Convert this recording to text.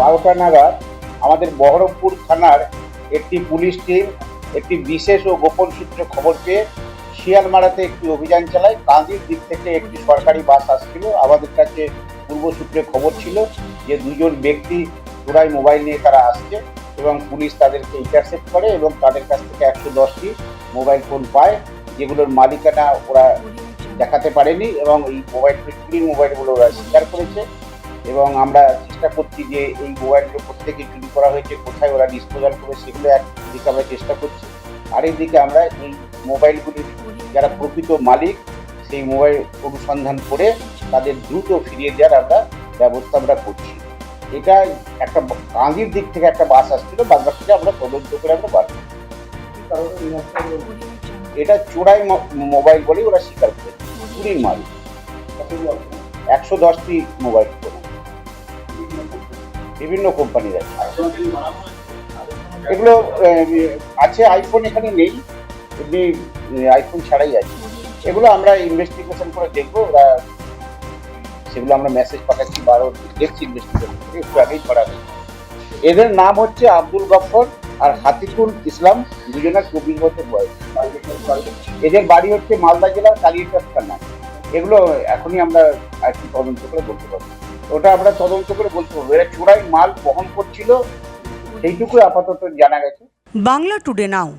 বারোটা নাগাদ আমাদের বহরমপুর থানার একটি পুলিশ টিম একটি বিশেষ ও গোপন সূত্রে খবর পেয়ে শিয়ালমারাতে একটি অভিযান চালায়। কাঁদির দিক থেকে একটি সরকারি বাস আসছিল। আমাদের কাছে পূর্ব সূত্রে খবর ছিল যে দুজন ব্যক্তি চোরাই মোবাইল নিয়ে তারা আসছে এবং পুলিশ তাদেরকে ইন্টারসেপ্ট করে এবং তাদের কাছ থেকে একশো দশটি মোবাইল ফোন পায়, যেগুলোর মালিকানা ওরা দেখাতে পারেনি এবং এই মোবাইল চুরির মোবাইলগুলো ওরা স্বীকার করেছে এবং আমরা চেষ্টা করছি যে এই মোবাইলগুলো প্রত্যেকে চুরি করা হয়েছে, কোথায় ওরা ডিসপোজাল করে সেগুলো একদিকে আমরা চেষ্টা করছি। আরেকদিকে আমরা এই মোবাইলগুলির যারা প্রকৃত মালিক, সেই মোবাইল অনুসন্ধান করে তাদের দ্রুত ফিরিয়ে দেওয়ার আমরা ব্যবস্থা আমরা করছি। এটা একটা কাঁদির দিক থেকে একটা বাস আসছিল বাদ বাকিটা আমরা তদন্ত করে আমরা বার। এটা চোরাই মোবাইল বলেই ওরা স্বীকার করে। চুরির মাল। একশো দশটি মোবাইল। বিভিন্ন কোম্পানির আছে। এগুলো আছে আইফোন এখানে নেই। এমনি আইফোন ছাড়াই আছে। এগুলো আমরা ইনভেস্টিগেশন করে দেখব। ওরা, সেগুলো আমরা মেসেজ পাঠাচ্ছি বারো দেখছি ইনভেস্টিগেশন করে। একটু আগেই ধরা এদের নাম হচ্ছে আব্দুল গফর আর হাতিকুল ইসলাম। দুজনের চব্বিশ বছর বয়স। এদের বাড়ি হচ্ছে মালদা জেলার কালিয়াচক থানা এগুলো এখনই আমরা আর কি তদন্ত করে বলতে পারব। ওটা আমরা তদন্ত করে বলতে পারব। এরা চোরাই মাল বহন করছিল সেইটুকু আপাতত জানা গেছে। Bangla today now.